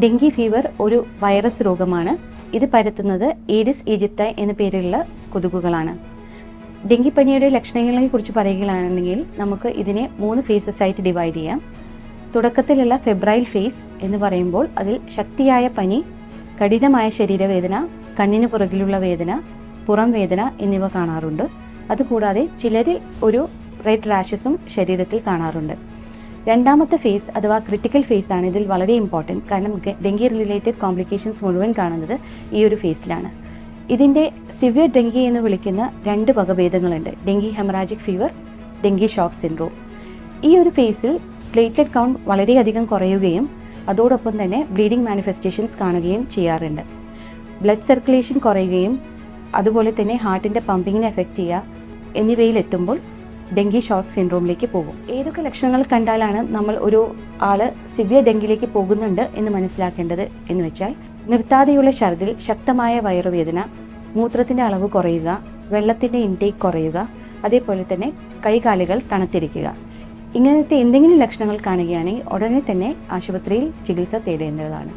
Dengue fever ഒരു virus രോഗമാണ്. ഇത് പരത്തുന്നത് ഈഡിസ് ഈജിപ്ത എന്ന പേരിലുള്ള കൊതുകുകളാണ്. ഡെങ്കിപ്പനിയുടെ ലക്ഷണങ്ങളെ കുറിച്ച് പറയുകയാണെങ്കിൽ നമുക്ക് ഇതിനെ മൂന്ന് ഫേസസ് ആയിട്ട് ഡിവൈഡ് ചെയ്യാം. തുടക്കത്തിലുള്ള ഫെബ്രൈൽ ഫേസ് എന്ന് പറയുമ്പോൾ അതിൽ ശക്തിയായ പനി കഠിനമായ ശരീരവേദന കണ്ണിന് പുറകിലുള്ള വേദന പുറം വേദന എന്നിവ കാണാറുണ്ട്. അതുകൂടാതെ ചിലരിൽ ഒരു റെഡ് റാഷസും ശരീരത്തിൽ കാണാറുണ്ട്. രണ്ടാമത്തെ ഫേസ് അഥവാ ക്രിട്ടിക്കൽ ഫേസ് ആണ്. ഇതിൽ വളരെ ഇമ്പോർട്ടന്റ് കാരണം ഡെങ്കി റിലേറ്റഡ് കോംപ്ലിക്കേഷൻസ് മുഴുവൻ കാണുന്നത് ഈ ഒരു ഫേസിലാണ് ഇതിന്റെ സിവിയർ ഡെങ്കി എന്ന് വിളിക്കുന്ന രണ്ട് വകഭേദങ്ങളുണ്ട്. Dengue haemorrhagic fever dengue shock syndrome ഈ ഒരു ഫേസിൽ പ്ലേറ്റ്ലെറ്റ് കൗണ്ട് വളരെയധികം കുറയുകയും അതോടൊപ്പം തന്നെ ബ്ലീഡിംഗ് മാനിഫെസ്റ്റേഷൻസ് കാണുകയും ചെയ്യാറുണ്ട്. ബ്ലഡ് സർക്കുലേഷൻ കുറയുകയും അതുപോലെ തന്നെ ഹാർട്ടിന്റെ പമ്പിങ്ങിനെ എഫക്റ്റ് ചെയ്യുക എന്നിവയിൽ എത്തുമ്പോൾ ഡെങ്കി ഷോക്ക് സിൻഡ്രോമിലേക്ക് പോകും. ഏതൊക്കെ ലക്ഷണങ്ങൾ കണ്ടാലാണ് നമ്മൾ ഒരു ആൾ സിവിയർ ഡെങ്കിലേക്ക് പോകുന്നുണ്ട് എന്ന് മനസ്സിലാക്കേണ്ടത് എന്ന് വെച്ചാൽ നിർത്താതെയുള്ള ഛർദിൽ ശക്തമായ വയറുവേദന മൂത്രത്തിന്റെ അളവ് കുറയുക വെള്ളത്തിന്റെ ഇൻടേക്ക് കുറയുക അതേപോലെ തന്നെ കൈകാലുകൾ തണുത്തിരിക്കുക. ഇങ്ങനത്തെ എന്തെങ്കിലും ലക്ഷണങ്ങൾ കാണുകയാണെങ്കിൽ ഉടനെ തന്നെ ആശുപത്രിയിൽ ചികിത്സ തേടേണ്ടതാണ്.